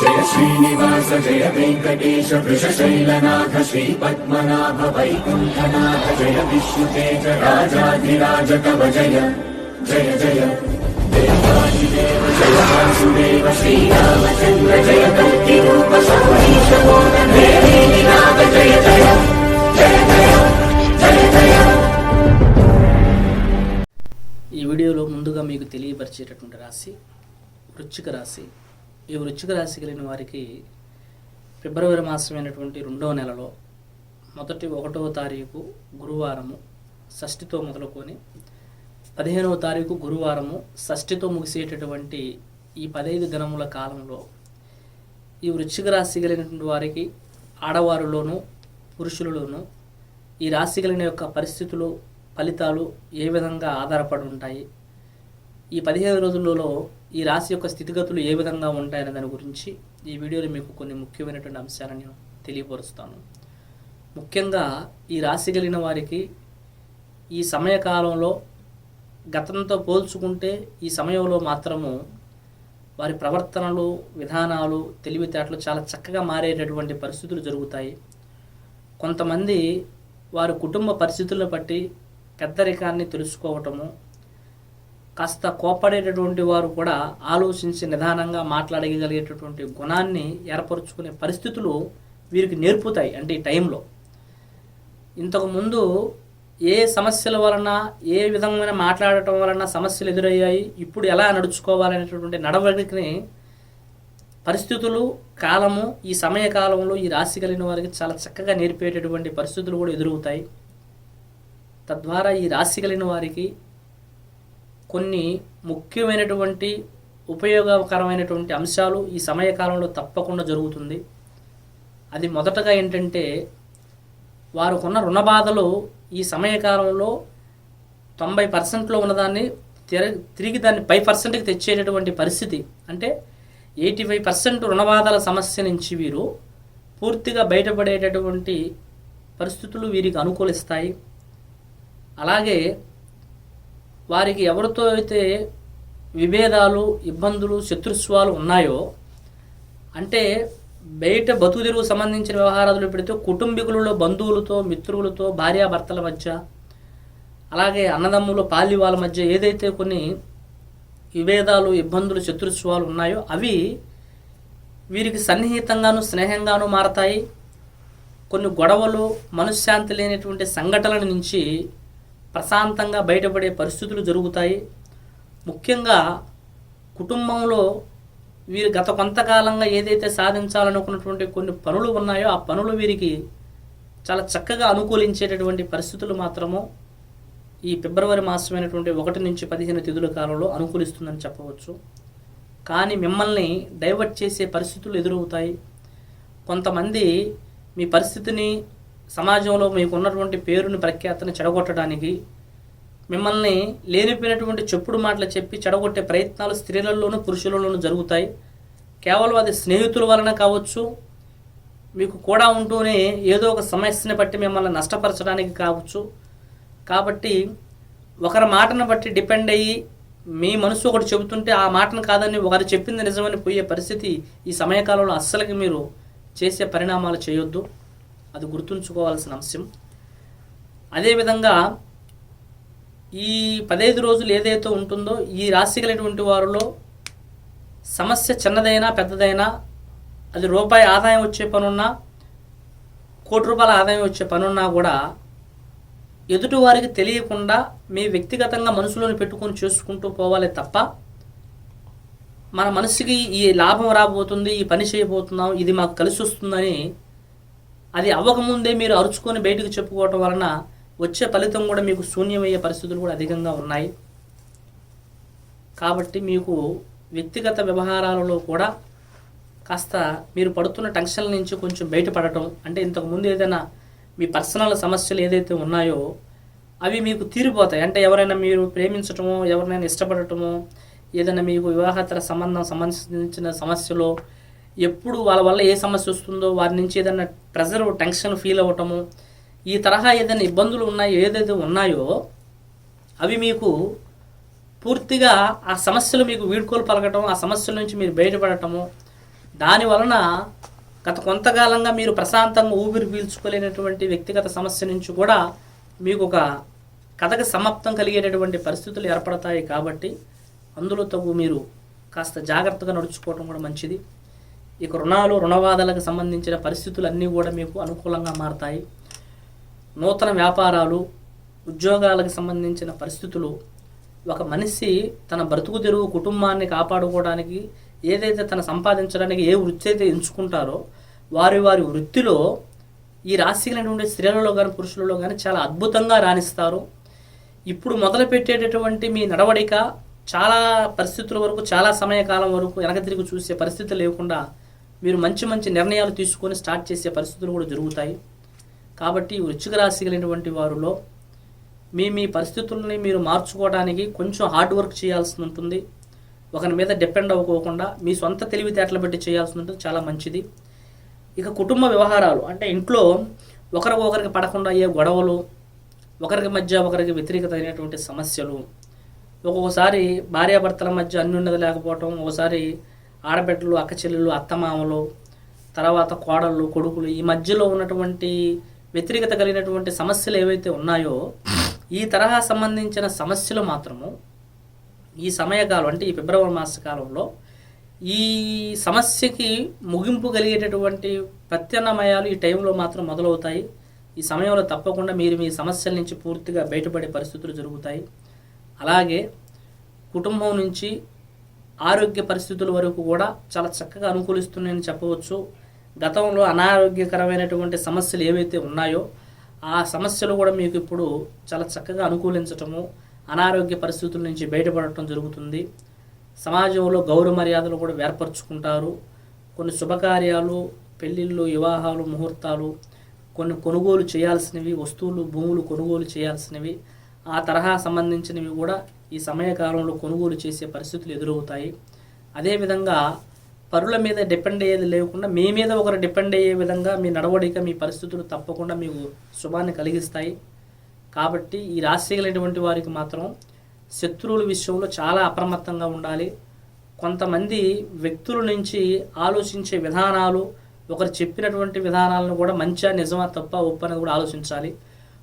జయ శ్రీనివాస జయ వెంకటేశ వృషశైలనాథ శ్రీ పద్మనాభ వైకుంఠనాథ జయ విష్ణుతేజ రాజాధిరాజ కవ జయ జయ జయ. దేవాదిదేవ జయ వాసుదేవ శ్రీరామచంద్ర జయ కల్కి రూప సౌరీశ నాథ జయ జయ జయ జయ జయ జయ. ఈ వీడియోలో ముందుగా మీకు తెలియపరిచేటటువంటి రాశి వృచ్చిక రాశి. ఈ వృచ్చిక రాశి కలిగిన వారికి ఫిబ్రవరి మాసమైనటువంటి రెండవ నెలలో మొదటి ఒకటవ తారీఖు గురువారము షష్ఠితో మొదలుకొని పదిహేనవ తారీఖు గురువారము షష్ఠితో ముగిసేటటువంటి ఈ పదహైదు దినముల కాలంలో ఈ వృచ్చిక రాశి కలిగినటువంటి వారికి ఆడవారులోనూ పురుషులలోనూ ఈ రాశి కలిగిన యొక్క పరిస్థితులు ఫలితాలు ఏ విధంగా ఆధారపడి ఉంటాయి? ఈ పదిహేను రోజులలో ఈ రాశి యొక్క స్థితిగతులు ఏ విధంగా ఉంటాయనే దాని గురించి ఈ వీడియోలో మీకు కొన్ని ముఖ్యమైనటువంటి అంశాలను నేను తెలియపరుస్తాను. ముఖ్యంగా ఈ రాశి కలిగిన వారికి ఈ సమయకాలంలో గతంతో పోల్చుకుంటే ఈ సమయంలో మాత్రము వారి ప్రవర్తనలు విధానాలు తెలివితేటలు చాలా చక్కగా మారేటటువంటి పరిస్థితులు జరుగుతాయి. కొంతమంది వారి కుటుంబ పరిస్థితులను బట్టి పెద్దరికాన్ని తెలుసుకోవటము కాస్త కోపడేటటువంటి వారు కూడా ఆలోచించి నిదానంగా మాట్లాడగలిగేటటువంటి గుణాన్ని ఏర్పరచుకునే పరిస్థితులు వీరికి నేర్పుతాయి అంటే ఈ టైంలో. ఇంతకుముందు ఏ సమస్యల వలన ఏ విధమైన మాట్లాడటం వలన సమస్యలు ఎదురయ్యాయి ఇప్పుడు ఎలా నడుచుకోవాలనేటటువంటి నడవడికని పరిస్థితులు కాలము ఈ సమయ కాలంలో ఈ రాశి కలిగిన వారికి చాలా చక్కగా నేర్పేటటువంటి పరిస్థితులు కూడా ఎదురవుతాయి. తద్వారా ఈ రాశి కలిగిన వారికి కొన్ని ముఖ్యమైనటువంటి ఉపయోగకరమైనటువంటి అంశాలు ఈ సమయకాలంలో తప్పకుండా జరుగుతుంది. అది మొదటగా ఏంటంటే వారుకున్న రుణ బాధలు ఈ సమయకాలంలో తొంభై పర్సెంట్లో ఉన్నదాన్ని తిరిగి దాన్ని ఫైవ్ పర్సెంట్కి తెచ్చేటటువంటి పరిస్థితి. అంటే ఎయిటీ ఫైవ్ పర్సెంట్ రుణబాధల సమస్య నుంచి వీరు పూర్తిగా బయటపడేటటువంటి పరిస్థితులు వీరికి అనుకూలిస్తాయి. అలాగే వారికి ఎవరితో అయితే విభేదాలు ఇబ్బందులు శత్రుత్వాలు ఉన్నాయో అంటే బయట బతుకుదెరువు సంబంధించిన వ్యవహారాలు పెడితే కుటుంబీకులలో బంధువులతో మిత్రులతో భార్యాభర్తల మధ్య అలాగే అన్నదమ్ములు పాలి వాళ్ళ మధ్య ఏదైతే కొన్ని విభేదాలు ఇబ్బందులు శత్రుత్వాలు ఉన్నాయో అవి వీరికి సన్నిహితంగాను స్నేహంగాను మారతాయి. కొన్ని గొడవలు మనశ్శాంతి లేనటువంటి సంఘటనల నుంచి ప్రశాంతంగా బయటపడే పరిస్థితులు జరుగుతాయి. ముఖ్యంగా కుటుంబంలో వీరు గత కొంతకాలంగా ఏదైతే సాధించాలనుకున్నటువంటి కొన్ని పనులు ఉన్నాయో ఆ పనులు వీరికి చాలా చక్కగా అనుకూలించేటటువంటి పరిస్థితులు మాత్రము ఈ ఫిబ్రవరి మాసమైనటువంటి ఒకటి నుంచి పదిహేను తిథుల కాలంలో అనుకూలిస్తుందని చెప్పవచ్చు. కానీ మిమ్మల్ని డైవర్ట్ చేసే పరిస్థితులు ఎదురవుతాయి. కొంతమంది మీ పరిస్థితిని సమాజంలో మీకు ఉన్నటువంటి పేరుని ప్రఖ్యాతను చెడగొట్టడానికి మిమ్మల్ని లేనిపోయినటువంటి చెప్పుడు మాటలు చెప్పి చెడగొట్టే ప్రయత్నాలు స్త్రీలలోనూ పురుషులలోనూ జరుగుతాయి. కేవలం అది స్నేహితుల వలన కావచ్చు మీకు కూడా ఉంటూనే ఏదో ఒక సమస్యని బట్టి మిమ్మల్ని నష్టపరచడానికి కావచ్చు. కాబట్టి ఒకరి మాటను బట్టి డిపెండ్ అయ్యి మీ మనసు ఒకటి చెబుతుంటే ఆ మాటను కాదని ఒకరు చెప్పింది నిజమని పోయే పరిస్థితి ఈ సమయకాలంలో అస్సలకి మీరు చేసే పరిణామాలు చేయొద్దు. అది గుర్తుంచుకోవాల్సిన అంశం. అదేవిధంగా ఈ పదహైదు రోజులు ఏదైతే ఉంటుందో ఈ రాశి కలిగినటువంటి వారిలో సమస్య చిన్నదైనా పెద్దదైనా అది రూపాయి ఆదాయం వచ్చే పనున్నా కోటి రూపాయల ఆదాయం వచ్చే పనున్నా కూడా ఎదుటి వారికి తెలియకుండా మీ వ్యక్తిగతంగా మనసులోని పెట్టుకొని చేసుకుంటూ పోవాలి తప్ప మన మనసుకి ఈ లాభం రాబోతుంది ఈ పని చేయబోతున్నాం ఇది మాకు కలిసి వస్తుందని అది అవ్వకముందే మీరు అరుచుకొని బయటకు చెప్పుకోవటం వలన వచ్చే ఫలితం కూడా మీకు శూన్యమయ్యే పరిస్థితులు కూడా అధికంగా ఉన్నాయి. కాబట్టి మీకు వ్యక్తిగత వ్యవహారాలలో కూడా కాస్త మీరు పడుతున్న టెన్షన్ల నుంచి కొంచెం బయటపడటం అంటే ఇంతకుముందు ఏదైనా మీ పర్సనల్ సమస్యలు ఏదైతే ఉన్నాయో అవి మీకు తీరిపోతాయి. అంటే ఎవరైనా మీరు ప్రేమించటమో ఎవరినైనా ఇష్టపడటమో ఏదైనా మీకు వివాహేతర సంబంధం సంబంధించిన సమస్యలో ఎప్పుడు వాళ్ళ వల్ల ఏ సమస్య వస్తుందో వారి నుంచి ఏదైనా ప్రెజర్ టెన్షన్ ఫీల్ అవ్వటము ఈ తరహా ఏదైనా ఇబ్బందులు ఉన్నాయో ఏదైతే ఉన్నాయో అవి మీకు పూర్తిగా ఆ సమస్యలు మీకు వీడ్కోలు పలకటం ఆ సమస్యల నుంచి మీరు బయటపడటము దాని వలన గత కొంతకాలంగా మీరు ప్రశాంతంగా ఊపిరి పీల్చుకోలేనటువంటి వ్యక్తిగత సమస్య నుంచి కూడా మీకు ఒక కథకు సమాప్తం కలిగేటటువంటి పరిస్థితులు ఏర్పడతాయి కాబట్టి అందులో తగు మీరు కాస్త జాగ్రత్తగా నడుచుకోవడం కూడా మంచిది. ఇక రుణాలు రుణవాదాలకు సంబంధించిన పరిస్థితులు అన్నీ కూడా మీకు అనుకూలంగా మారతాయి. నూతన వ్యాపారాలు ఉద్యోగాలకు సంబంధించిన పరిస్థితులు. ఒక మనిషి తన బ్రతుకు తెరువు కుటుంబాన్ని కాపాడుకోవడానికి ఏదైతే తన సంపాదించడానికి ఏ వృత్తి అయితే ఎంచుకుంటారో వారి వారి వృత్తిలో ఈ రాశిగలైనటువంటి స్త్రీలలో కానీ పురుషులలో కానీ చాలా అద్భుతంగా రాణిస్తారు. ఇప్పుడు మొదలు పెట్టేటటువంటి మీ నడవడిక చాలా పరిస్థితుల వరకు చాలా సమయకాలం వరకు వెనక తిరిగి చూసే పరిస్థితి లేకుండా మీరు మంచి మంచి నిర్ణయాలు తీసుకొని స్టార్ట్ చేసే పరిస్థితులు కూడా జరుగుతాయి. కాబట్టి వృచ్చిక రాశి కలిగినటువంటి వారిలో మీ మీ పరిస్థితుల్ని మీరు మార్చుకోవడానికి కొంచెం హార్డ్ వర్క్ చేయాల్సి ఉంటుంది. ఒకరి మీద డిపెండ్ అవ్వకోకుండా మీ సొంత తెలివితేటలు బట్టి చేయాల్సి ఉంటుంది. చాలా మంచిది. ఇక కుటుంబ వ్యవహారాలు అంటే ఇంట్లో ఒకరికి ఒకరికి పడకుండా అయ్యే గొడవలు ఒకరికి మధ్య ఒకరికి వ్యతిరేకత అయినటువంటి సమస్యలు ఒక్కొక్కసారి భార్యాభర్తల మధ్య అన్యున్నది లేకపోవటం ఒకసారి ఆడబిడ్డలు అక్క చెల్లెలు అత్తమామలు తర్వాత కోడళ్ళు కొడుకులు ఈ మధ్యలో ఉన్నటువంటి వ్యతిరేకత కలిగినటువంటి సమస్యలు ఏవైతే ఉన్నాయో ఈ తరహా సంబంధించిన సమస్యలు మాత్రము ఈ సమయకాలం అంటే ఈ ఫిబ్రవరి మాస కాలంలో ఈ సమస్యకి ముగింపు కలిగేటటువంటి ప్రత్యామ్నాయాలు ఈ టైంలో మాత్రం మొదలవుతాయి. ఈ సమయంలో తప్పకుండా మీరు మీ సమస్యల నుంచి పూర్తిగా బయటపడే పరిస్థితులు జరుగుతాయి. అలాగే కుటుంబం నుంచి ఆరోగ్య పరిస్థితుల వరకు కూడా చాలా చక్కగా అనుకూలిస్తున్నాయని చెప్పవచ్చు. గతంలో అనారోగ్యకరమైనటువంటి సమస్యలు ఏవైతే ఉన్నాయో ఆ సమస్యలు కూడా మీకు ఇప్పుడు చాలా చక్కగా అనుకూలించటము అనారోగ్య పరిస్థితుల నుంచి బయటపడటం జరుగుతుంది. సమాజంలో గౌరవ మర్యాదలు కూడా ఏర్పరచుకుంటారు. కొన్ని శుభకార్యాలు పెళ్ళిళ్ళు వివాహాలు ముహూర్తాలు కొన్ని కొనుగోలు చేయాల్సినవి వస్తువులు భూములు కొనుగోలు చేయాల్సినవి ఆ తరహా సంబంధించినవి కూడా ఈ సమయకాలంలో కొనుగోలు చేసే పరిస్థితులు ఎదురవుతాయి. అదేవిధంగా పరుల మీద డిపెండ్ అయ్యేది లేకుండా మీ మీద ఒకరు డిపెండ్ అయ్యే విధంగా మీ నడవడిక మీ పరిస్థితులు తప్పకుండా మీకు శుభాన్ని కలిగిస్తాయి. కాబట్టి ఈ రాశి కలిగినటువంటి వారికి మాత్రం శత్రువుల విషయంలో చాలా అప్రమత్తంగా ఉండాలి. కొంతమంది వ్యక్తుల నుంచి ఆలోచించే విధానాలు ఒకరు చెప్పినటువంటి విధానాలను కూడా మంచిగా నిజమా తప్ప ఒప్పని కూడా ఆలోచించాలి.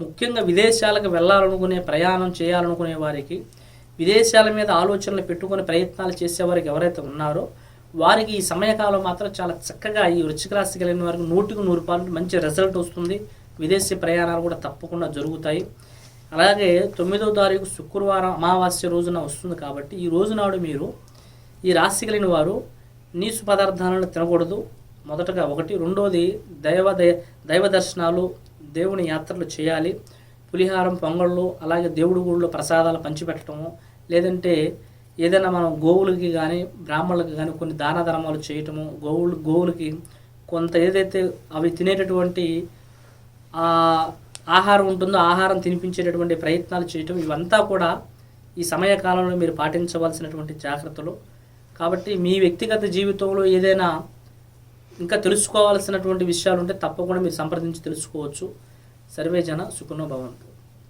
ముఖ్యంగా విదేశాలకు వెళ్ళాలనుకునే ప్రయాణం చేయాలనుకునే వారికి విదేశాల మీద ఆలోచనలు పెట్టుకుని ప్రయత్నాలు చేసేవారికి ఎవరైతే ఉన్నారో వారికి ఈ సమయకాలం మాత్రం చాలా చక్కగా ఈ వృచ్చిక రాశి కలిగిన వారికి నూటికి నూరు పాలు మంచి రిజల్ట్ వస్తుంది. విదేశీ ప్రయాణాలు కూడా తప్పకుండా జరుగుతాయి. అలాగే తొమ్మిదవ తారీఖు శుక్రవారం అమావాస్య రోజున వస్తుంది కాబట్టి ఈ రోజు నాడు మీరు ఈ రాశి కలిగిన వారు నీసు పదార్థాలను తినకూడదు. మొదటగా ఒకటి రెండోది దైవ దైవ దర్శనాలు దేవుని యాత్రలు చేయాలి. పులిహారం పొంగళ్ళు అలాగే దేవుడి గుడిలో ప్రసాదాలు పంచిపెట్టడము లేదంటే ఏదైనా మనం గోవులకి కానీ బ్రాహ్మణులకి కానీ కొన్ని దాన ధర్మాలు చేయటము గోవులు గోవులకి కొంత ఏదైతే అవి తినేటటువంటి ఆహారం ఉంటుందో ఆహారం తినిపించేటటువంటి ప్రయత్నాలు చేయటం ఇవంతా కూడా ఈ సమయకాలంలో మీరు పాటించవలసినటువంటి జాగ్రత్తలు. కాబట్టి మీ వ్యక్తిగత జీవితంలో ఏదైనా ఇంకా తెలుసుకోవాల్సినటువంటి విషయాలు ఉంటే తప్పకుండా మీరు సంప్రదించి తెలుసుకోవచ్చు. సర్వేజన సుఖనో భవంతు.